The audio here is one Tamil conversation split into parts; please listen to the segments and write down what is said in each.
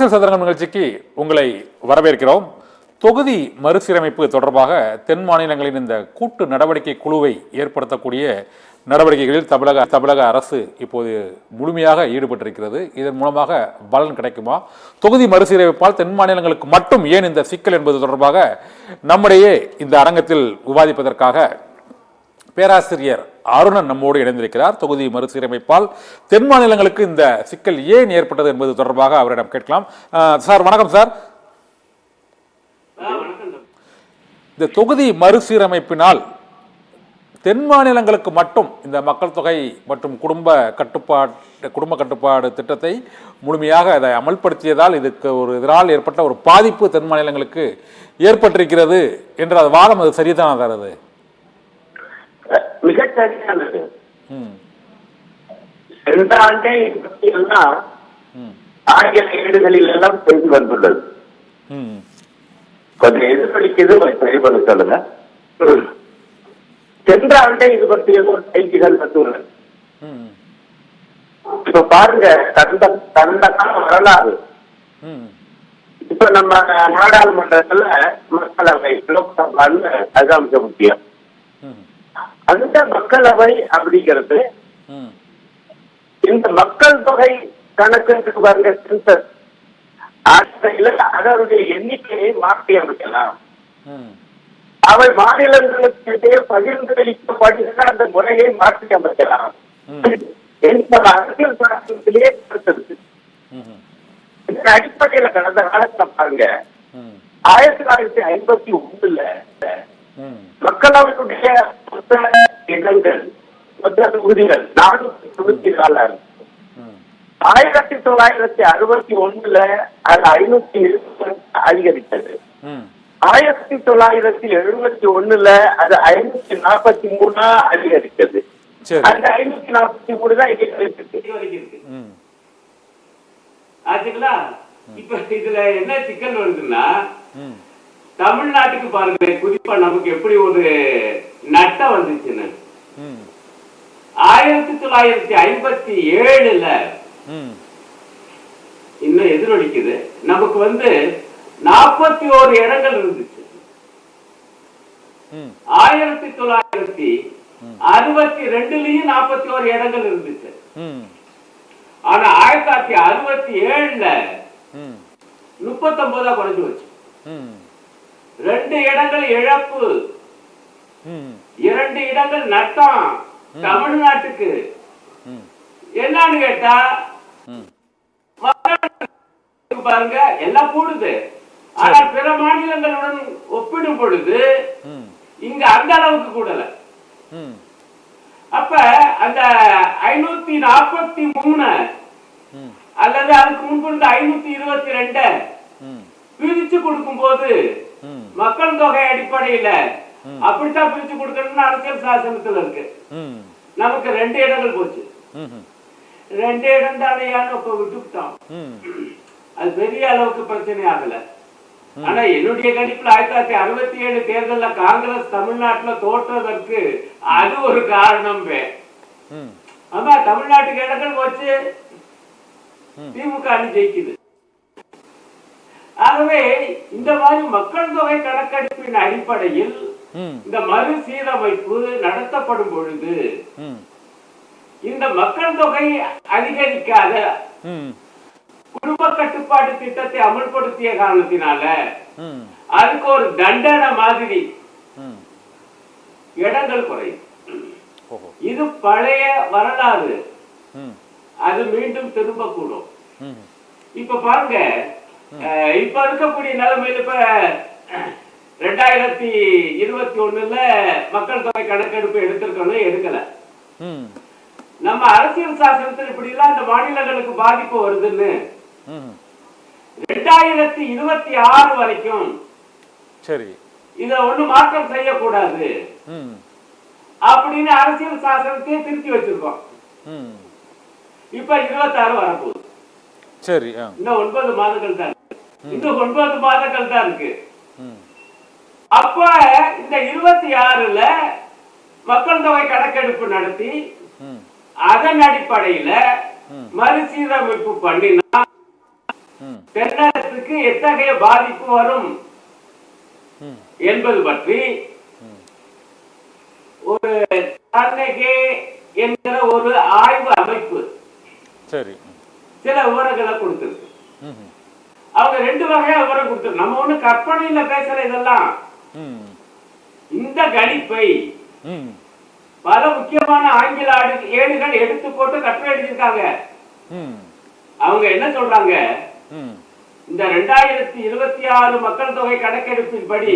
அரசியல் சதுரங்கம் நிகழ்ச்சிக்கு உங்களை வரவேற்கிறோம். தொகுதி மறுசீரமைப்பு தொடர்பாக தென் மாநிலங்களின் இந்த கூட்டு நடவடிக்கை குழுவை ஏற்படுத்தக்கூடிய நடவடிக்கைகளில் தமிழக தமிழக அரசு இப்போது முழுமையாக ஈடுபட்டிருக்கிறது. இதன் மூலமாக பலன் கிடைக்குமா? தொகுதி மறுசீரமைப்பால் தென் மாநிலங்களுக்கு மட்டும் ஏன் இந்த சிக்கல் என்பது தொடர்பாக நம்மிடையே இந்த அரங்கத்தில் விவாதிப்பதற்காக பேராசிரியர் அருணன் நம்மோடு இணைந்திருக்கிறார். தொகுதி மறுசீரமைப்பால் தென் மாநிலங்களுக்கு இந்த சிக்கல் ஏன் ஏற்பட்டது என்பது தொடர்பாக அவரிடம் கேட்கலாம். சார் வணக்கம் சார். இந்த தொகுதி மறுசீரமைப்பினால் தென் மாநிலங்களுக்கு மட்டும் இந்த மக்கள் தொகை மற்றும் குடும்ப கட்டுப்பாடு குடும்ப கட்டுப்பாடு திட்டத்தை முழுமையாக அதை அமல்படுத்தியதால் இதுக்கு ஒரு இதனால் ஏற்பட்ட ஒரு பாதிப்பு தென் மாநிலங்களுக்கு ஏற்பட்டிருக்கிறது என்ற அது வாதம் அது சரிதானா சார் அது? மிக சரியானது சென்ற ஆண்டே எல்லாம் ஆங்கில ஏடுகளில் எல்லாம் செய்தி வந்துள்ளது கொஞ்சம் எதிர்பலிக்குது கொஞ்சம் சரிபட சொல்லுங்க. சென்ற ஆண்டே இது பற்றி எதுவும் செய்திகள் வந்துள்ளது. இப்ப பாருங்க கடந்த கடந்த கால வரலாறு. இப்ப நம்ம நாடாளுமன்றத்துல மக்களவை லோக்சபான்னு அதுதான் மிக முக்கியம் அந்த மக்களவை அப்படிங்கிறது இந்த மக்கள் தொகை கணக்கெடுத்து பாருங்க சென்சஸ் அதனுடைய எண்ணிக்கையை மாற்றி அமைக்கலாம். அவை மாநிலங்களுக்கு இடையே பகிர்ந்தளிக்கப்படுகிற அந்த முறையை மாற்றி அமைக்கலாம். என்பது அரசியல் சாசனத்திலேயே இதன் அடிப்படையில கடந்த காலத்துல பாருங்க ஆயிரத்தி தொள்ளாயிரத்தி ஐம்பத்தி ஒண்ணுல மக்களவையுடைய இடங்கள் மொத்த தொகுதிகள் நானூத்தி தொண்ணூத்தி நாலாயிரம் ம் ஆயிரத்தி தொள்ளாயிரத்தி அறுபத்தி ஒண்ணுல அது ஐநூத்தி அதிகரித்தது. ஆயிரத்தி தொள்ளாயிரத்தி எழுபத்தி ஒண்ணுல அது ஐநூத்தி நாற்பத்தி மூணா அதிகரித்தது. அந்த ஐநூத்தி நாற்பத்தி மூணு தான் ஆச்சுங்களா? இப்ப இதுல என்ன சிக்கல் வருதுன்னா தமிழ்நாட்டுக்கு பாருங்க குறிப்பா நமக்கு எப்படி ஒரு நட்டம் வந்துச்சுன்னு. ஆயிரத்தி தொள்ளாயிரத்தி ஐம்பத்தி ஏழுல இன்னும் எதிரொலிக்குது. நமக்கு வந்து நாற்பத்தி ஓரு இடங்கள் இருந்துச்சு. ஆயிரத்தி தொள்ளாயிரத்தி அறுபத்தி ரெண்டுலயும் நாற்பத்தி ஓரு இடங்கள் இருந்துச்சு. ஆனா ஆயிரத்தி தொள்ளாயிரத்தி அறுபத்தி ஏழுல ம். முப்பத்தொன்பதா குறைஞ்சு வச்சு ரெண்டு இடங்கள் இழப்பு. இரண்டு இடங்கள் நட்டம் தமிழ்நாட்டுக்கு. என்னன்னு கேட்டா பாருங்க எல்லாம் கூடுது. ஆனால் பிற மாநிலங்களுடன் ஒப்பிடும் பொழுது இங்க அந்த அளவுக்கு கூடல. அப்ப அந்த ஐநூத்தி நாற்பத்தி மூணு அல்லது அதுக்கு முன்பு இருந்த ஐநூத்தி இருபத்தி ரெண்டு பிரிச்சு கொடுக்கும் போது மக்கள் தொகை அடிப்படையில அப்படித்தான் பிரிச்சு கொடுக்கணும்னு அரசியல் சாசனத்துல இருக்கு. நமக்கு ரெண்டு இடங்கள் போச்சு. ரெண்டு இடம் தானையான்னு இப்ப விட்டுவிட்டோம் அது பெரிய அளவுக்கு பிரச்சனை ஆகல. ஆனா என்னுடைய கணிப்புல ஆயிரத்தி தொள்ளாயிரத்தி அறுபத்தி ஏழு தேர்தல்ல காங்கிரஸ் தமிழ்நாட்டுல தோற்றதற்கு அது ஒரு காரணம் ஆமா தமிழ்நாட்டுக்கு இடங்கள் போச்சு. திமுக ஜெயிக்குது. ஆகவே இந்த மாதிரி மக்கள் தொகை கணக்கெடுப்பின் அடிப்படையில் இந்த மறுசீரமைப்பு நடத்தப்படும் பொழுது இந்த மக்கள் தொகை அதிகரிக்காத குடும்ப கட்டுப்பாடு திட்டத்தை அமல்படுத்திய காரணத்தினால அதுக்கு ஒரு தண்டனை மாதிரி இடங்கள் குறையும். இது பழைய வரலாறு. அது மீண்டும் திரும்பக்கூடும். இப்ப பாருங்க இப்ப இருக்கக்கூடிய நிலைமையில இப்ப ரெண்டாயிரத்தி இருபத்தி ஒண்ணுல மக்கள் தொகை கணக்கெடுப்பு எடுத்திருக்கணும் எடுக்கல. நம்ம அரசியல் சாசனத்தில் இப்படி எல்லாம் இந்த மாநிலங்களுக்கு பாதிப்பு வருதுன்னு. ரெண்டாயிரத்தி இருபத்தி ஆறு வரைக்கும் சரி. இத ஒண்ணு மாற்றம் செய்யக்கூடாது. அப்படின்னு அரசியல் சாசனத்தையே திருத்தி வச்சிருக்கோம். இப்ப இருபத்தாறு வரப்போகுது. சரி இன்னும் ஒன்பது மாதங்கள் தான். இன்னும் ஒன்பது மாதங்கள் தான் இருக்கு. அப்ப இந்த இருபத்தி ஆறுல மக்கள் தொகை கணக்கெடுப்பு நடத்தி அதன் அடிப்படையில. மறுசீரமைப்பு பண்ணினா ம். தென்னகத்துக்கு எத்தகைய பாதிப்பு வரும்? என்பது பற்றி ஒரு என்கிற ஒரு ஆய்வு அமைப்பு சரி. சில விவரங்களை கொடுத்திருக்கு. அவங்க ரெண்டு வகையா விவரம் கொடுத்திருக்கு நம்ம ஒண்ணு கற்பனையில பேசுற இதெல்லாம். இந்த கணிப்பை பல முக்கியமான ஆங்கில ஏடுகள் எடுத்து போட்டு கட்டுரை எழுதியிருக்காங்க. அவங்க என்ன சொல்றாங்க? இந்த ரெண்டாயிரத்தி இருபத்தி ஆறு மக்கள் தொகை கணக்கெடுப்பின்படி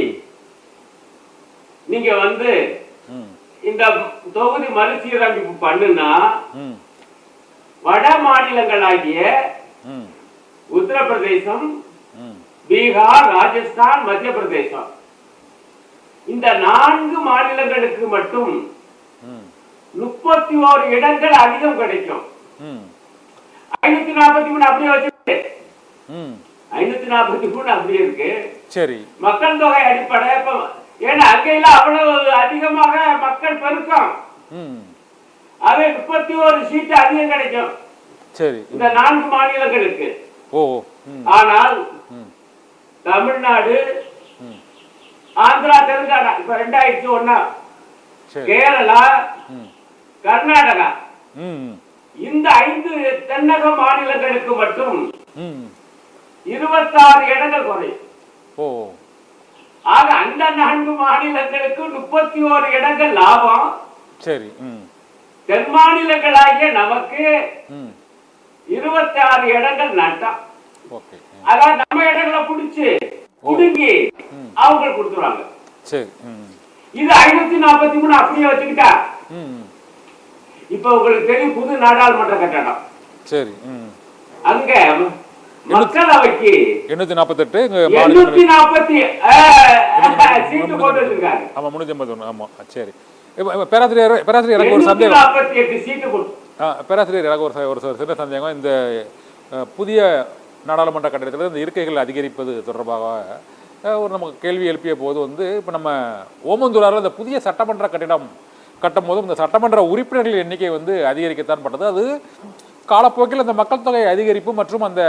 நீங்க வந்து இந்த தொகுதி மறுசீரமைப்பு பண்ணுனா வட மாநிலங்களாகிய உத்தரப்பிரதேசம் பீகார் ராஜஸ்தான் மத்திய பிரதேசம் இந்த நான்கு மாநிலங்களுக்கு மட்டும் முப்பத்தி ஓரு இடங்கள் அதிகம் கிடைக்கும். ஐநூத்தி நாற்பத்தி மூணு அப்படியே வச்சுட்டு ம். ஐநூத்தி நாற்பத்தி மூணு அப்படியே இருக்கு. சரி. மக்கள் தொகை அடிப்படை. ஏன்னா அங்கெல்லாம் அவ்வளவு அதிகமாக மக்கள் பெருக்கம். அவை முப்பத்தி ஒரு சீட்டு அதிகம் கிடைக்கும். சரி. இந்த நான்கு மாநிலங்களுக்கு. ஆனால் தமிழ்நாடு ஆந்திரா தெலுங்கானா இப்ப ரெண்டாயிரத்தி ஒன்னா. கேரளா கர்நாடகா. இந்த ஐந்து தென்னக மாநிலங்களுக்கு மட்டும் இருபத்தாறு இடங்கள் குறையும் ஓ. ஆக அந்த நான்கு மாநிலங்களுக்கு முப்பத்தி ஓரு இடங்கள் லாபம். சரி தென் மாநிலங்களாகிய நமக்கு இருபத்தி ஆறு இடங்கள் நட்டம் அதாவது நம்ம இடங்களை புடிச்சு புடுங்கி அவங்க கொடுத்துருவாங்க. இது ஐநூத்தி நாற்பத்தி மூணு அப்படியே வச்சுக்கிட்டா. இப்ப உங்களுக்கு தெரியும் புது நாடாளுமன்ற கட்டடம். சரி அங்க மக்களவைக்கு எண்ணூத்தி நாற்பத்தி சீட்டு போட்டு வச்சிருக்காங்க ஆமாம் முந்நூற்றி ஐம்பத்தி ஒன்று ஆமாம் சரி பேராசிரியர் பேராசிரியர் எனக்கு ஒரு எண்ணூத்தி சந்தேகம். நாற்பத்தி எட்டு சீட்டு போட்டு பேராசிரியர் எனக்கு ஒரு ஒரு சிறு சின்ன சந்தேகம். இந்த புதிய நாடாளுமன்ற கட்டிடத்தில் இந்த இருக்கைகள் அதிகரிப்பது தொடர்பாக ஒரு நமக்கு கேள்வி எழுப்பிய போது வந்து இப்போ நம்ம ஓமந்தூராரில் இந்த புதிய சட்டமன்ற கட்டிடம் கட்டும் போதும் இந்த சட்டமன்ற உறுப்பினர்கள் எண்ணிக்கை வந்து அதிகரிக்கத்தான் பட்டது. அது காலப்போக்கில் அந்த மக்கள் தொகை அதிகரிப்பு மற்றும் அந்த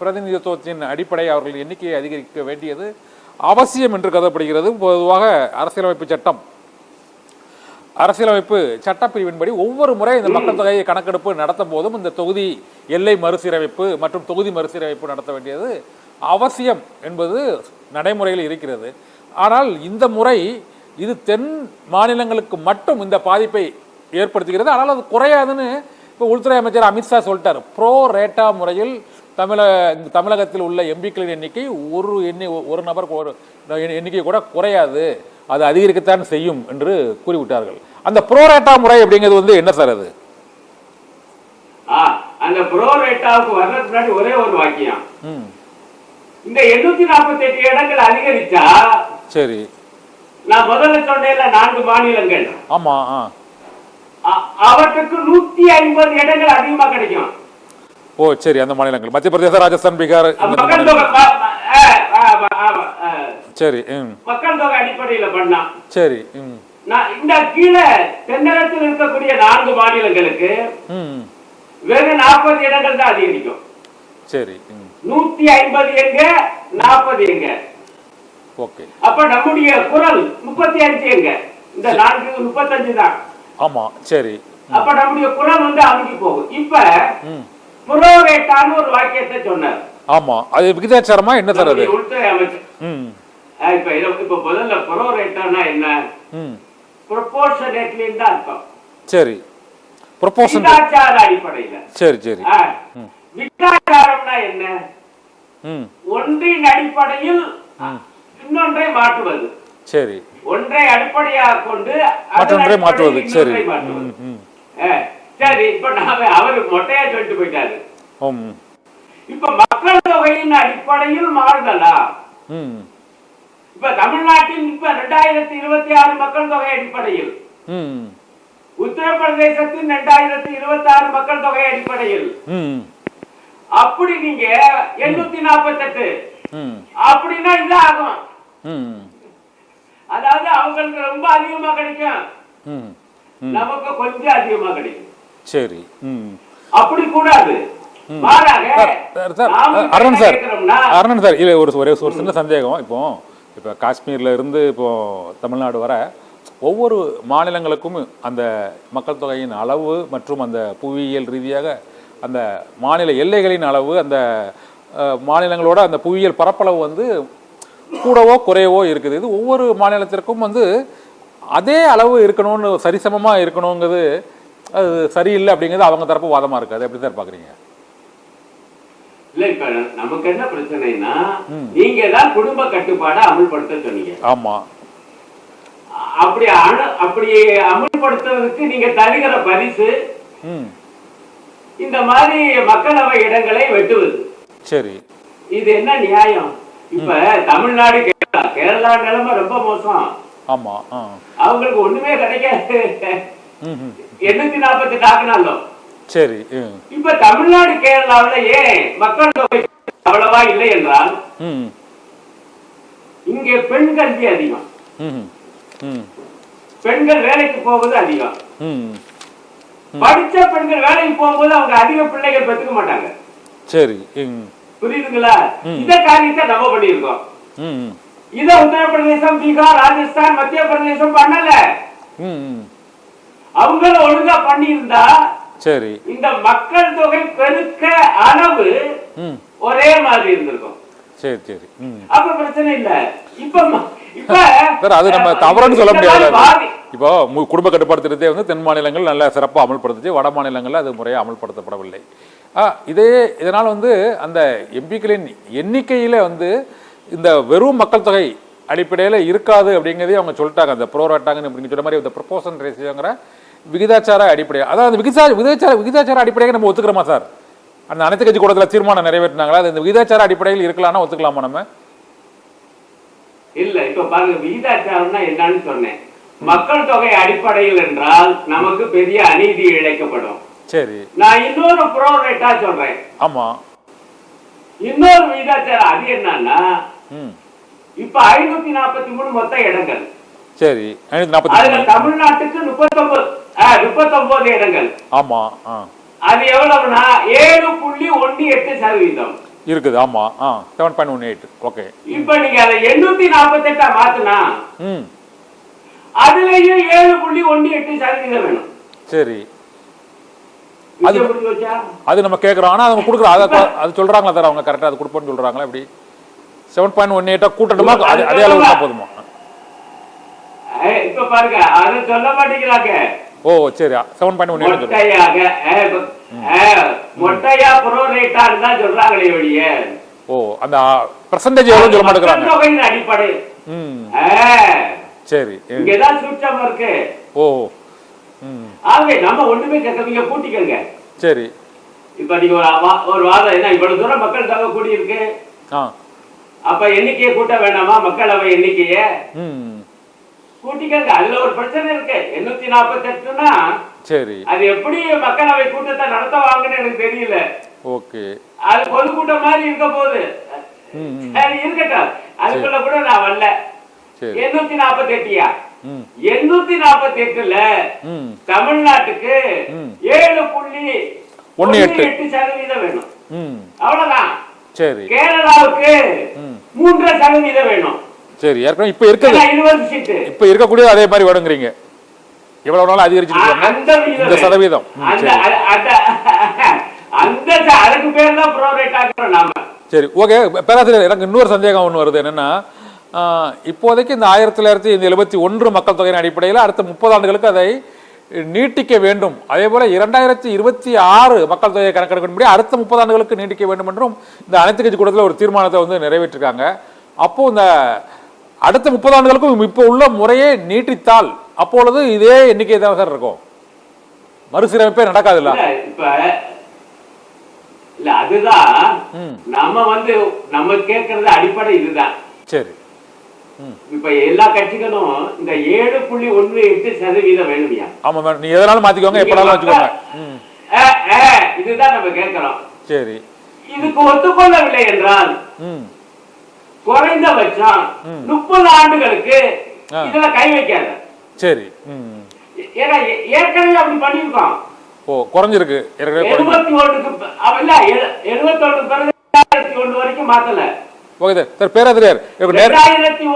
பிரதிநிதித்துவத்தின் அடிப்படை அவர்கள் எண்ணிக்கையை அதிகரிக்க வேண்டியது அவசியம் என்று கருதப்படுகிறது. பொதுவாக அரசியலமைப்பு சட்டம் அரசியலமைப்பு சட்டப்பிரிவின்படி ஒவ்வொரு முறை இந்த மக்கள் தொகையை கணக்கெடுப்பு நடத்தும் போதும் இந்த தொகுதி எல்லை மறுசீரமைப்பு மற்றும் தொகுதி மறுசீரமைப்பு நடத்த வேண்டியது அவசியம் என்பது நடைமுறையில் இருக்கிறது. ஆனால் இந்த முறை இது தென் மாநிலங்களுக்கு மட்டும் இந்த பாதிப்பை ஏற்படுத்துகிறது. ஆனால் அது குறையாதுன்னு இப்போ உள்துறை அமைச்சர் அமித்ஷா சொல்லிட்டார். ப்ரோ ரேட்டா முறையில் தமிழக இந்த தமிழகத்தில் உள்ள எம்பிக்களின் எண்ணிக்கை ஒரு எண்ணி ஒரு நபர் ஒரு எண்ணிக்கை கூட குறையாது. அது அதிகரிக்கத்தான் செய்யும் என்று கூறிவிட்டார்கள். அந்த ப்ரோரேட்டா முறை அப்படிங்கிறது வந்து என்ன சார் அது? அந்த ப்ரோ ரேட்டாவுக்கு வர்றதுக்கு முன்னாடி ஒரே ஒரு வாக்கியம். இந்த எண்ணூத்தி நாற்பத்தி எட்டு இடங்கள் அதிகரிச்சா சரி. நான் முதல்ல சொன்னேன்ல நான்கு மாநிலங்கள். ஆமாம் ஆ. அ- அவற்றுக்கு நூத்தி ஐம்பது இடங்கள் அதிகமா கிடைக்கும். ஓ சரி அந்த மாநிலங்கள். மத்திய பிரதேசம் ராஜஸ்தான் பீகார் சரி மக்கள் தொகை அடிப்படையில பண்ணா. சரி இந்த கீழே தென்னகத்தில் இருக்கக்கூடிய நான்கு மாநிலங்களுக்கு வெறும் நாற்பது இடங்கள் தான் அதிகரிக்கும். சரி நூத்தி ஐம்பது எங்க நாற்பது எங்க? ஓகே. அப்ப நம்முடைய குரல் முப்பத்தி அஞ்சு எங்க? இந்த நான்கு முப்பத்தஞ்சு தான். ஆமாம் சரி அப்ப நம்முடைய குரல் வந்து அமுகி போகும். இப்ப ம். புரோரேட்டான்னு ஒரு வாக்கியத்தை சொன்னார். ஆமாம் அது விகிதாச்சாரமா என்ன நம்முடைய உள்துறை அமைச்சர். இப்ப இத- இப்ப முதல்ல புரோரேட்டானா என்ன? ப்ரொபோர்ஷனேட்லின்னு தான் அர்த்தம். சரி. ப்ரொபோஷன் விகிதாச்சார அடிப்படையில. சரி சரி. விகிதாச்சாரம்னா என்ன? ஒன்றின் அடிப்படையில் இன்னொன்றை மாற்றுவது. சரி. ஒன்றை அடிப்படையாக கொண்டு மற்றொன்றை மாற்றுவது. சரி. சரி இப்ப நாம அவரு மொட்டையா சொல்லிட்டு போயிட்டாரு. இப்ப மக்கள் தொகையின் அடிப்படையில் மாறுதலா? இப்ப தமிழ்நாட்டில் இப்ப ரெண்டாயிரத்தி இருபத்தி ஆறு மக்கள் தொகை அடிப்படையில். உத்தரப்பிரதேசத்தின் ரெண்டாயிரத்தி இருபத்தி ஆறு மக்கள் தொகை அடிப்படையில். அப்படி நீங்க எண்ணூத்தி நாற்பத்தி எட்டு அப்படின்னா இது ஆகும். அதாவது அவங்களுக்கு ரொம்ப அதிகமா கிடைக்கும். நமக்கு கொஞ்சம் அதிகமா கிடைக்கும். சரி. அப்படி கூடாது. மாறாக சார் சார் நாம அருண் என்ன சார். கேட்கிறோம்னா, அருண் சார் இல்லை ஒரு ஒரே ஒரு சின்ன சந்தேகம் இப்போ. இப்போ காஷ்மீரில் இருந்து இப்போது தமிழ்நாடு வர ஒவ்வொரு மாநிலங்களுக்கும் அந்த மக்கள் தொகையின் அளவு மற்றும் அந்த புவியியல் ரீதியாக அந்த மாநில எல்லைகளின் அளவு அந்த மாநிலங்களோட அந்த புவியியல் பரப்பளவு வந்து கூடவோ குறையவோ இருக்குது. இது ஒவ்வொரு மாநிலத்திற்கும் வந்து அதே அளவு இருக்கணும்னு சரிசமமாக இருக்கணுங்கிறது அது சரியில்லை அப்படிங்கிறது அவங்க தரப்பு வாதமாக இருக்காது அது எப்படி சார் பார்க்குறீங்க இல்ல இப்ப நமக்கு என்ன பிரச்சனைனா நீங்க தான் குடும்ப கட்டுப்பாடை அமல்படுத்த சொன்னீங்க. ஆமா. அப்படி அணு அப்படி அமல்படுத்துறதுக்கு நீங்க தருகிற பரிசு இந்த மாதிரி மக்களவை இடங்களை வெட்டுவது. சரி. இது என்ன நியாயம்? இப்ப தமிழ்நாடு கேரளா கேரளா நிலைமை ரொம்ப மோசம். ஆமா அவங்களுக்கு ஒண்ணுமே கிடைக்காது. எண்ணூத்தி நாற்பத்தி டாக்குனாலும் சரி இப்ப தமிழ்நாடு கேரளாவுல ஏன் மக்கள் தொகை அவ்வளவா இல்லை என்றால் இங்கே பெண் கல்வி அதிகம். பெண்கள் வேலைக்கு போவது அதிகம். படிச்ச பெண்கள் வேலைக்கு போகும்போது அவங்க அதிக பிள்ளைகள் பெற்றுக்க மாட்டாங்க. சரி புரியுதுங்களா? இந்த காரியத்தை நம்ம பண்ணியிருக்கோம். இத உத்தரப்பிரதேசம் பீகார் ராஜஸ்தான் மத்திய பிரதேசம் பண்ணல அவங்கள ஒழுங்கா பண்ணியிருந்தா சரி. இந்த மக்கள் தொகை பெருக்க அளவு ஒரே மாதிரி இருந்திருக்கும். சரி சரி. அப்ப பிரச்சனை இல்ல. இப்ப சார் அது நம்ம தவறுன்னு சொல்ல முடியாது. இப்போ குடும்ப கட்டுப்பாடு வந்து தென் மாநிலங்கள் நல்ல சிறப்பாக அமல்படுத்துச்சு. வட மாநிலங்களில் அது முறையாக அமல்படுத்தப்படவில்லை. இதே இதனால் வந்து அந்த எம்பிக்களின் எண்ணிக்கையில் வந்து இந்த வெறும் மக்கள் தொகை அடிப்படையில் இருக்காது அப்படிங்கிறதே அவங்க சொல்லிட்டாங்க. அந்த ப்ரோராட்டாங்கன்னு நீங்கள் சொன்ன மாதிரி இந்த ப்ரொபோசன் ரேஷியோங்கிற விகிதாச்சார அடிப்படை அதாவது அந்த விகிதா விகிதாச்சார விகிதாச்சார அடிப்படையாக நம்ம ஒத்துக்கிறோமா சார்? அந்த அனைத்து கட்சி கூட்டத்தில் தீர்மானம் நிறைவேற்றினாங்களா? அது இந்த விகிதாச்சார அடிப்படையில் இருக்கலாம்னா ஒத்துக்கலாமா நம்ம? இல்ல இப்ப பாருங்க விகிதாச்சாரம்னா என்னன்னு சொன்னேன். மக்கள் தொகை அடிப்படையில் என்றால் நமக்கு பெரிய அநீதி இழைக்கப்படும். சரி. நான் இன்னொரு ப்ரோ ரேட்டா சொல்றேன். ஆமாம் இன்னொரு விகிதாச்சாரம் அது என்னன்னா இப்ப ஐநூத்தி நாற்பத்தி மூணு மொத்த இடங்கள். சரி ஐநூற்றி நாற்பத்தி தமிழ்நாட்டுக்கு முப்பத்தொன்பது முப்பத்தொன்பது இடங்கள். ஆமாம் ஆ. அது எவ்வளவுனா ஏழு புள்ளி ஒண்ணு எட்டு சதவீதம். இருக்குது ஆமா ஆ seven point one eight okay இப்ப நீங்க அதை எண்ணூத்தி நாற்பத்தி எட்டா மாத்துனா ம். அதுலயும் ஏழு புள்ளி ஒண்ணு எட்டு சதவீதம் வேணும். சரி. வச்சா அது நம்ம கேட்குறோம் ஆனால் அவங்க கொடுக்குறோம். அதை அது சொல்கிறாங்களா சார் அவங்க கரெக்டாக அது கொடுப்போன்னு சொல்கிறாங்களா எப்படி? செவன் பாயிண்ட் ஒன் எயிட்டாக கூட்டணுமா? அதே அதே அளவு போதுமா? இப்ப பாருங்க அதை சொல்ல மாட்டேங்கிறாங்க. ஓ சரி செவன் பாயிண்ட் ஒன் மொட்டையா ப்ரோ தான் சொல்றாங்களே ஒழிய. ஓ அந்த பர்சன்டேஜ் எவ்வளோன்னு சொல்ல மாட்டேங்கிறாங்க. அடிப்படை. சரி ம். இங்கதான் சூட்சம் இருக்கு. ஓ ஆகவே நம்ம ஒண்ணுமே கேட்கறீங்க கூட்டிக்கங்க. சரி. இப்ப நீங்க ஒரு ஒரு வாதம் என்ன இவ்வளவு தூரம் மக்கள் தொகை கூடி இருக்கு அப்ப எண்ணிக்கையை கூட்ட வேண்டாமா மக்களவை எண்ணிக்கையை? ம். கூட்டிக்கங்க. அதுல ஒரு பிரச்சனை இருக்கு. எண்ணூத்தி நாற்பத்தி எட்டுனா சரி. அது எப்படி மக்களவை கூட்டத்தை நடத்துவாங்கன்னு எனக்கு தெரியல. ஓகே. அது பொதுக்கூட்டம் மாதிரி இருக்க போகுது. சரி இருக்கட்டும். அதுக்குள்ள கூட நான் வரல. எண்ணூத்தி நாற்பத்தி எட்டியா எண்ணூத்தி நாற்பத்தி எட்டுல தமிழ்நாட்டுக்கு. ஏழு புள்ளி ஒண்ணு எட்டு. சதவீதம் வேணும். அவ்வளவுதான். சரி. கேரளாவுக்கு மூன்றரை சதவீதம் வேணும். சரி ஏற்கனவே இப்போ சீட்டு இப்போ இருக்கக்கூடியது அதே மாதிரி வருங்கிறீங்க. எவ்வளவு நாள் அதிகரிச்சுட்டு அ- போங்க அந்த விகிதம் இந்த. சதவீதம். சரி. ஓகே. பேராசிரியர் எனக்கு இன்னொரு சந்தேகம் ஒன்று வருது. என்னன்னா இப்போதைக்கு இந்த ஆயிரத்தி தொள்ளாயிரத்தி இந்த எழுபத்தி ஒன்று மக்கள் தொகையின் அடிப்படையில் அடுத்த முப்பது ஆண்டுகளுக்கு அதை நீட்டிக்க வேண்டும். அதே போல இரண்டாயிரத்தி இருபத்தி ஆறு மக்கள் தொகையை கணக்கெடுக்கும்படி அடுத்த முப்பது ஆண்டுகளுக்கு நீட்டிக்க வேண்டும் என்றும் இந்த அனைத்து கட்சி கூட்டத்தில் ஒரு தீர்மானத்தை வந்து நிறைவேற்றிருக்காங்க. அப்போ இந்த அடுத்த முப்பது ஆண்டுகளுக்கும் இப்போ உள்ள முறையே நீட்டித்தால் அப்பொழுது இதே எண்ணிக்கை தான் சார் இருக்கும். மறுசீரமைப்பே நடக்காதுல்ல? இப்ப இல்ல அதுதான் நம்ம வந்து நம்ம கேட்கறது அடிப்படை இதுதான். சரி. இப்ப எல்லா கட்சிகளும் இந்த ஏழு புள்ளி ஒண்ணு எட்டு சதவீதம் வேணுமியா ஆமா மேடம். நீ எதனாலும் மாத்திக்கோங்க எப்படாலும் வச்சுக்கோங்க. இதுதான் நம்ம கேட்கிறோம் சரி. இதுக்கு ஒத்துக்கொள்ளவில்லை என்றால் குறைந்தபட்சம். முப்பது ஆண்டுகளுக்கு. இதுல கை வைக்காத. சரி. ம். ஏன்னா ஏற்கனவே அப்படி பண்ணியிருக்கோம். ஓ குறைஞ்சிருக்கு. எழுபத்தி அவ இல்ல எழுபத்தி ஒண்ணு பிறகு ரெண்டாயிரத்தி ஒண்ணு வரைக்கும் மாத்தல. Okay sir. ரெண்டாயிரத்தி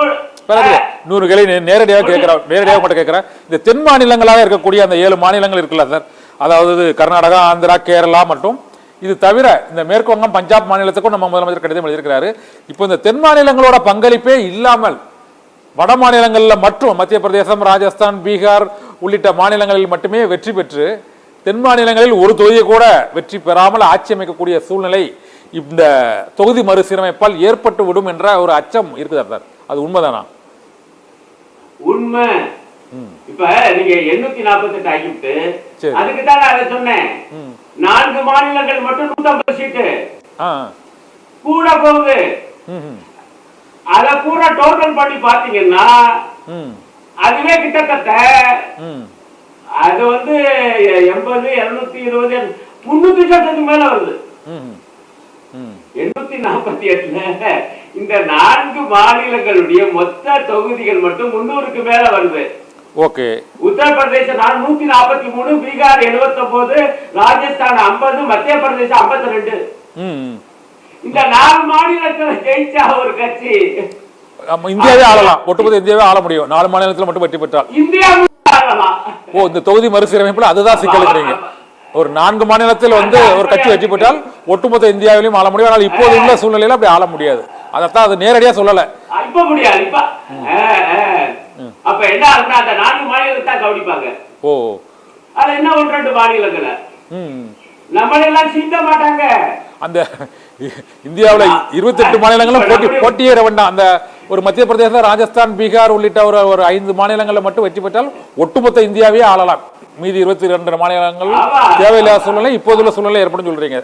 பேராசிரியர் நூறு கேள்வி நேரடியாக கேட்கிறேன் நேரடியாக மட்டும் கேட்கிறேன் இந்த தென் மாநிலங்களாக இருக்கக்கூடிய அந்த ஏழு மாநிலங்கள் இருக்குல்ல சார்? அதாவது கர்நாடகா ஆந்திரா கேரளா மற்றும் இது தவிர இந்த மேற்கு வங்கம் பஞ்சாப் மாநிலத்துக்கும் நம்ம முதலமைச்சர் கடிதம் எழுதியிருக்கிறாரு. இப்போ இந்த தென் மாநிலங்களோட பங்களிப்பே இல்லாமல் வட மாநிலங்களில் மட்டும் மத்திய பிரதேசம் ராஜஸ்தான் பீகார் உள்ளிட்ட மாநிலங்களில் மட்டுமே வெற்றி பெற்று தென் மாநிலங்களில் ஒரு தொகுதியை கூட வெற்றி பெறாமல் ஆட்சி அமைக்கக்கூடிய சூழ்நிலை இந்த தொகுதி மறுசீரமைப்பால் ஏற்பட்டு விடும் என்ற ஒரு அச்சம் இருக்குதா சார்? அது உண்மைதானா? உண்மை. இப்ப நீங்க எண்ணூத்தி நாற்பத்தி எட்டு ஆகிட்டு. அதுக்கு தான் நான் சொன்னேன். நான்கு மாநிலங்கள் மட்டும் நூத்தம்பது சீட்டு கூட போகுது. அத பூரா டோட்டல் பண்ணி பாத்தீங்கன்னா அதுவே கிட்டத்தட்ட அது வந்து எண்பது இருநூத்தி இருபது முன்னூத்தி சட்டத்துக்கு மேல வருது. எண்ணூத்தி நாற்பத்தி எட்டுல இந்த நான்கு மாநிலங்களுடைய மொத்த தொகுதிகள் மட்டும் முன்னூறுக்கு மேல வருது. ஓகே. உத்தரப்பிரதேச நூத்தி நாற்பத்தி மூணு பீகார் 79 ராஜஸ்தான் 50 மத்திய பிரதேசம் 52 ரெண்டு. இந்த நாலு மாநிலத்துல ஜெயிச்சா ஒரு கட்சி. இந்தியாவே ஆளலாம். ஒட்டுமொத்த இந்தியாவே ஆள முடியும். நாலு மாநிலத்தில் மட்டும் வெற்றி பெற்றால். இந்தியா. ஓ இந்த தொகுதி மறுசீரமைப்பில் அதுதான் சிக்கலுங்கிறீங்க. ஒரு நான்கு மாநிலத்தில் வந்து ஒரு கட்சி வெற்றி பெற்றால் ஒட்டுமொத்த இந்தியாவிலையும் ஆள முடியும். ஆனால் இப்போது உள்ள சூழ்நிலையில அப்படி ஆள முடியாது. அதைத்தான் அது நேரடியாக சொல்லலை. அப்ப என்ன ஆகுதுன்னா அந்த நான்கு மாநிலத்தை தான் கவனிப்பாங்க. ஓ. அதுல என்ன ஒன்று ரெண்டு மாநிலங்களை? நம்மளெல்லாம் சீண்ட மாட்டாங்க. அந்த இந்தியாவில் இருபத்தெட்டு மாநிலங்களும் போட்டி போட்டியேற வேண்டாம். அந்த ஒரு மத்திய பிரதேசம் ராஜஸ்தான் பீகார் உள்ளிட்ட ஒரு ஒரு ஐந்து மாநிலங்களில் மட்டும் வெற்றி பெற்றால் ஒட்டுமொத்த இந்தியாவே ஆளலாம். மீதி இருபத்தி ரெண்டு மாநிலங்கள். தேவையில்லாத சூழ்நிலை இப்போதுள்ள சூழ்நிலை ஏற்படும் சொல்றீங்க.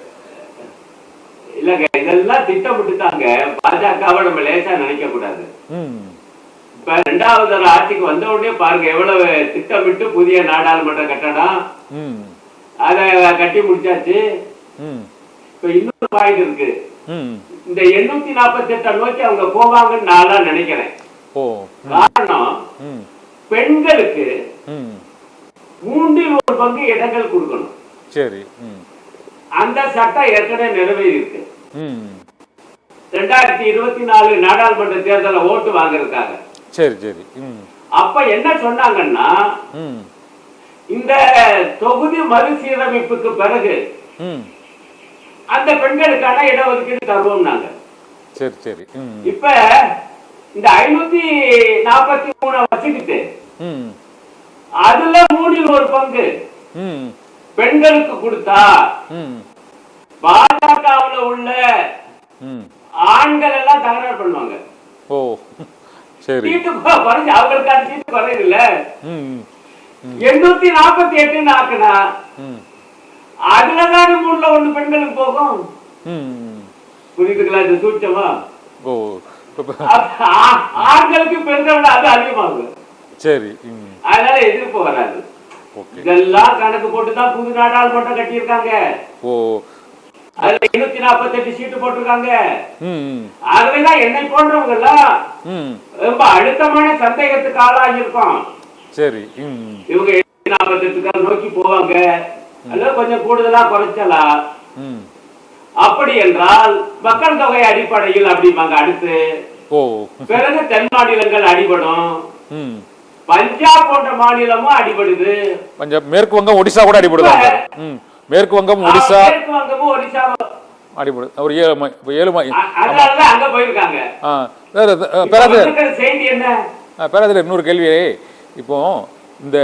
இல்லங்க இதெல்லாம் திட்டமிட்டுதாங்க. பாஜகவை நம்ம லேசா நினைக்க கூடாது ம். இப்ப ரெண்டாவது தடவை ஆட்சிக்கு வந்த உடனே பாருங்க எவ்வளவு திட்டமிட்டு புதிய நாடாளுமன்ற கட்டடம் அதை கட்டி முடிச்சாச்சு. இப்ப இன்னொரு பாயிண்ட் இருக்கு. இந்த எண்ணூத்தி நாற்பத்தி எட்டை நோக்கி அவங்க போவாங்கன்னு நான் நினைக்கிறேன். காரணம் பெண்களுக்கு மூன்றில் ஒரு பங்கு இடங்கள் கொடுக்கணும். சரி அந்த சட்டம் ஏற்கனவே நிறைவேறி இருக்கு ரெண்டாயிரத்தி இருபத்தி நாலு நாடாளுமன்ற தேர்தலை ஓட்டு வாங்குறதுக்காக. சரி சரி. அப்ப என்ன சொன்னாங்கன்னா இந்த தொகுதி மறுசீரமைப்புக்கு பிறகு அந்த பெண்களுக்கான இடஒதுக்கீடு தருவோம்னாங்க. சரி சரி. இப்ப இந்த ஐநூத்தி நாற்பத்தி மூணு வச்சுக்கிட்டு அதுல மூணில் ஒரு பங்கு பெண்களுக்கு கொடுத்தா பாஜகவுல உள்ள ஆண்கள் எல்லாம் தகராறு பண்ணுவாங்க. ஓ. சரி. எண்ணூத்தி நாற்பத்தி அதுலதானே மூணுல ஒண்ணு பெண்களுக்கு போகும். புரியுதுங்களா இது சூட்சமா? ஆண்களுக்கு பெண்களை விட அது அதிகமாகும் சரி அதனால எதிர்ப்பு வராது. இதெல்லாம் கணக்கு போட்டு தான் புது நாடாளுமன்றம் கட்டியிருக்காங்க. ஓ அதுல இருநூத்தி நாற்பத்தி எட்டு சீட்டு போட்டிருக்காங்க அதுலதான் என்னை போன்றவங்க எல்லாம் ரொம்ப அழுத்தமான சந்தேகத்துக்கு ஆளாகி இருக்கோம் சரி ம் இவங்க இருநூத்தி நாற்பத்தி எட்டுக்காக நோக்கி போவாங்க. அல்லது கொஞ்சம் கூடுதலா குறைச்சலாம் ம். அப்படி என்றால் மக்கள் தொகை அடிப்படையில் அப்படிம்பாங்க அடுத்து. பிறகு தென் மாநிலங்கள் அடிபடும். பஞ்சாப் போன்ற மாநிலமும் அடிபடுது. பஞ்சாப் மேற்கு வங்கம் ஒடிசா கூட அடிபடுதாங்க ம். மேற்கு வங்கம் ஒடிசா. மேற்கு வங்கமும் ஒரிசாவும் அடிபடு ஒரு ஏழு மை ஏழு மை ஆ பேராசிரியர். பேராசிரியர் இன்னொரு கேள்வி இப்போ இந்த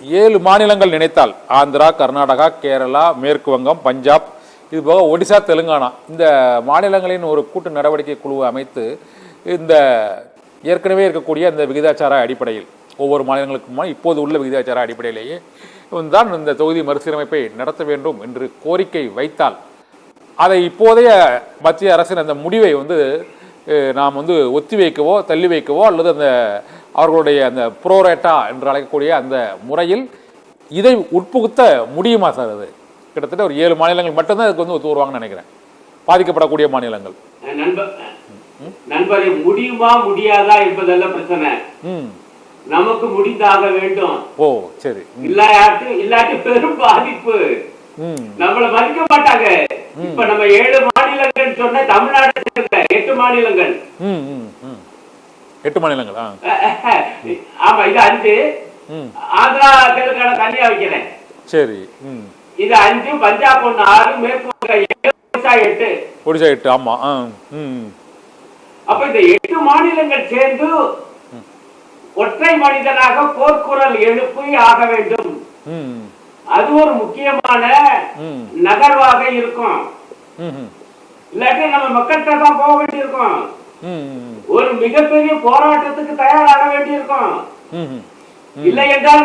ஏழு மாநிலங்கள் நினைத்தால் ஆந்திரா கர்நாடகா கேரளா மேற்கு வங்கம் பஞ்சாப் இது போக ஒடிசா தெலுங்கானா இந்த மாநிலங்களின் ஒரு கூட்டு நடவடிக்கை குழுவை அமைத்து இந்த ஏற்கனவே இருக்கக்கூடிய அந்த விகிதாச்சார அடிப்படையில் ஒவ்வொரு மாநிலங்களுக்குமா இப்போது உள்ள விகிதாச்சார அடிப்படையிலேயே தான் இந்த தொகுதி மறுசீரமைப்பை நடத்த வேண்டும் என்று கோரிக்கை வைத்தால். அதை இப்போதைய மத்திய அரசின் அந்த முடிவை வந்து நாம் வந்து ஒத்தி வைக்கவோ தள்ளி வைக்கவோ அல்லது அந்த அவர்களுடைய அந்த புரோரேட்டா என்று அழைக்கக்கூடிய அந்த முறையில் இதை உட்புகுத்த முடியுமா சார் அது? கிட்டத்தட்ட ஒரு ஏழு மாநிலங்கள் மட்டும்தான் அதுக்கு வந்து ஒத்து வருவாங்கன்னு நினைக்கிறேன். பாதிக்கப்படக்கூடிய மாநிலங்கள். நண்பர் முடியுமா முடியாதா என்பதெல்லாம் பிரச்சனை. நமக்கு முடிந்தாக வேண்டும். ஓ சரி. இல்லாட்டி இல்லாட்டி பெரும் பாதிப்பு. நம்மள மதிக்க மாட்டாங்க. இப்ப நம்ம ஏழு மாநிலங்கள் சொன்ன தமிழ்நாடு எட்டு மாநிலங்கள். எட்டு மாநிலங்கள்? ஆமா இது அஞ்சு. ஆந்திரா தெலுங்கானா தனியா வைக்கிறேன் சரி இது அஞ்சு பஞ்சாப் ஒண்ணு ஆறு மேற்கு ஒடிசா எட்டு. ஒடிசா எட்டு ஆமாம் ஆ ம். அப்ப இந்த எட்டு மாநிலங்கள் சேர்ந்து ஒற்றை மனிதனாக போர்க்குரல் எழுப்பி ஆக வேண்டும். அது ஒரு முக்கியமான நகர்வாக இருக்கும். இல்லாட்டி நம்ம மக்கள்கிட்ட தான் போக வேண்டியிருக்கும். ஒரு மிகப்பெரிய போராட்டத்துக்கு தயாராக வேண்டியிருக்கும். இல்லை என்றால்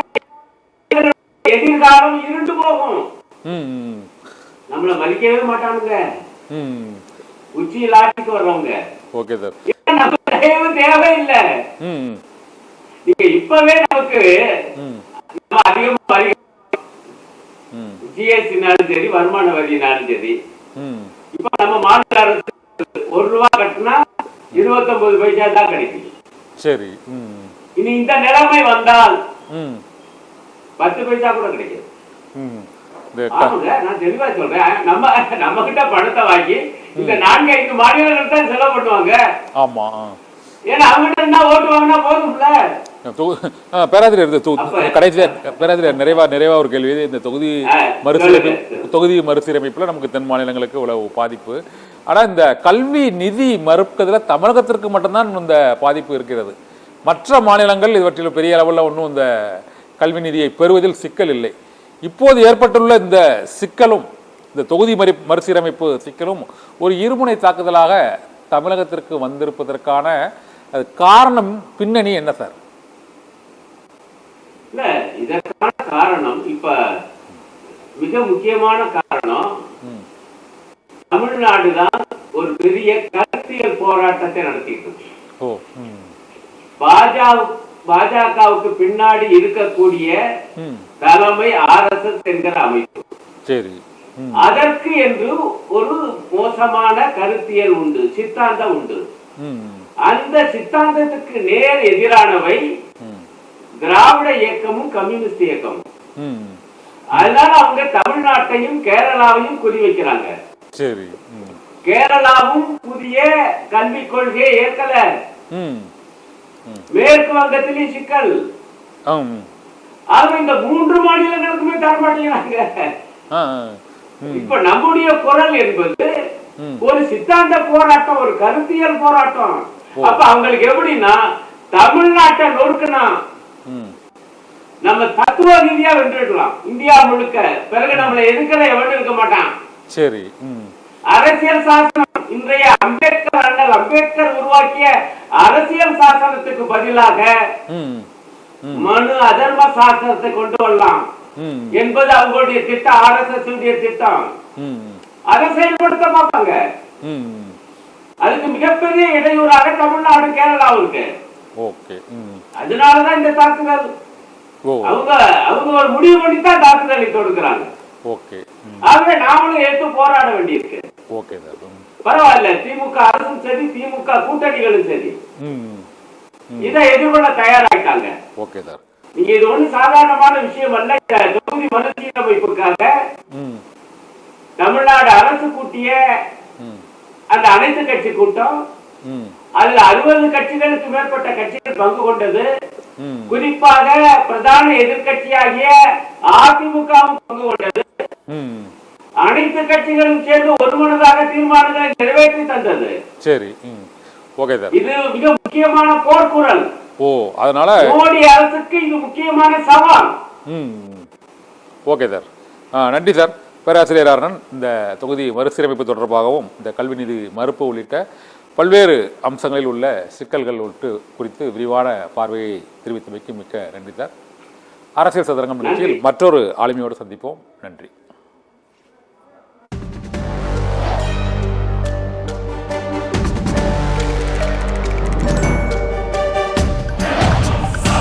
எதிர்காலம் இருண்டு போகும். நம்மள மதிக்கவே மாட்டானுங்க. உச்சியில் ஆட்சிக்கு வர்றவங்க. Okay sir. தேவையில்லை? நீங்க இப்பவே நமக்கு அதிகமா ஜிஎஸ்டினாலும் சரி வருமான வரினாலும் சரி. இப்ப நம்ம மாநில அரசு ஒரு ரூபா கட்டினா இருபத்தொன்பது பைசா தான் கிடைக்கும். சரி இனி இந்த நிலைமை வந்தால் பத்து பைசா கூட கிடைக்கும் ம். இந்த க ஆமாங்க நான் தெளிவா சொல்றேன். நம்ம நம்ம கிட்ட பணத்தை வாங்கி இந்த நான்கு ஐந்து மாநிலங்கள் தான் செலவு பண்ணுவாங்க. ஆமாம் ஆ. ஏன்னா அவங்க என்ன ஓட்டு வாங்கினா போதும்ல? தொகு- ஆ, பேராசிரியர் நிறைவா நிறைவா ஒரு கேள்வி. இந்த தொகுதி மறுசீரமைப்பு தொகுதி மறுசீரமைப்புல நமக்கு தென் மாநிலங்களுக்கு இவ்வளவு பாதிப்பு. ஆனா இந்த கல்வி நிதி மறுப்பதுல தமிழகத்திற்கு மட்டும்தான் இந்த பாதிப்பு இருக்கிறது. மற்ற மாநிலங்கள் இவற்றில் பெரிய அளவில் ஒன்றும் இந்த கல்வி நிதியை பெறுவதில் சிக்கல் இல்லை. இப்போது ஏற்பட்டுள்ள இந்த சிக்கலும் இந்த தொகுதி மறு மறுசீரமைப்பு சிக்கலும் ஒரு இருமுனை தாக்குதலாக தமிழகத்திற்கு வந்திருப்பதற்கான அது காரணம் பின்னணி என்ன சார்? இல்ல இதற்கான காரணம் இப்ப மிக முக்கியமான காரணம். தமிழ்நாடு தான் ஒரு பெரிய கருத்தியல் போராட்டத்தை நடத்திட்டு இருக்கு. பாஜக பாஜகவுக்கு பின்னாடி இருக்கக்கூடிய தலைமை ஆர்எஸ்எஸ் என்கிற அமைப்பு. சரி அதற்கு என்று ஒரு மோசமான கருத்தியல் உண்டு சித்தாந்தம் உண்டு. அந்த சித்தாந்தத்துக்கு நேர் எதிரானவை திராவிட இயக்கமும் கம்யூனிஸ்ட் இயக்கமும். அதனால அவங்க தமிழ்நாட்டையும் கேரளாவையும் குறி வைக்கிறாங்க. சரி. கேரளாவும் புதிய கல்விக் கொள்கையை ஏற்கல. மேற்கு வங்கத்திலேயும் சிக்கல். ஆக இந்த மூன்று மாநிலங்களுக்குமே தர மாட்டேங்கிறாங்க இப்ப நம்முடைய குரல் என்பது. ஒரு சித்தாந்த போராட்டம் ஒரு கருத்தியல் போராட்டம். அப்ப அவங்களுக்கு எப்படின்னா தமிழ்நாட்டை நொறுக்குனா ம். நம்ம தத்துவ ரீதியா வென்றுடலாம் இந்தியா முழுக்க. பிறகு நம்மளை எதுக்கல எவனும் இருக்க மாட்டான். சரி அரசியல் சாசனம். இன்றைய அம்பேத்கர் அண்ணல் அம்பேத்கர் உருவாக்கிய அரசியல் சாசனத்துக்கு பதிலாக மனு அதர்ம சாசனத்தை கொண்டு வரலாம் என்பது அவங்களுடைய திட்டம் ஆர்எஸ்எஸ் உடைய திட்டம். அதை செயல்படுத்த ம் அதுக்கு மிகப்பெரிய இடையூறாக தமிழ்நாடு கேரளாவும் இருக்கு ஓகே அதனாலதான் இந்த தாக்குதல். அவங்க அவங்க ஒரு முடிவு பண்ணி தான் தாக்குதலை தொடுக்கிறாங்க ஓகே ஆகவே நாமளும் எடுத்து போராட வேண்டியிருக்கு. ஓகே பரவாயில்ல திமுக அரசும் சரி திமுக கூட்டணிகளும் சரி. இதை எதிர்கொள்ள தயாராயிட்டாங்க. Okay sir. நீங்க இது ஒண்ணு சாதாரணமான விஷயம் அல்ல தொகுதி மறுசீரமைப்புக்காக தமிழ்நாடு அரசு கூட்டிய அந்த அனைத்து கட்சி கூட்டம் அதுல அறுபது கட்சிகளுக்கு மேற்பட்ட கட்சிகள் பங்கு கொண்டது. குறிப்பாக பிரதான எதிர்க்கட்சியாகிய அதிமுகவும் பங்கு கொண்டது. அனைத்து கட்சிகளும் சேர்ந்து ஒருமனதாக தீர்மானங்களை நிறைவேற்றி தந்தது. சரி ஓகே சார். இது மிக முக்கியமான போர்க்குரல். ஓ அதனால மோடி அரசுக்கு இது முக்கியமான சவால். Okay sir. நன்றி சார். பேராசிரியர் அருணன் இந்த தொகுதி மறுசீரமைப்பு தொடர்பாகவும் இந்த கல்வி நிதி மறுப்பு உள்ளிட்ட பல்வேறு அம்சங்களில் உள்ள சிக்கல்கள் உட்டு குறித்து விரிவான பார்வையை தெரிவித்தமைக்கு மிக்க நன்றி சார். அரசியல் சதுரங்கம் நிகழ்ச்சியில் மற்றொரு ஆளுமையோடு சந்திப்போம். நன்றி.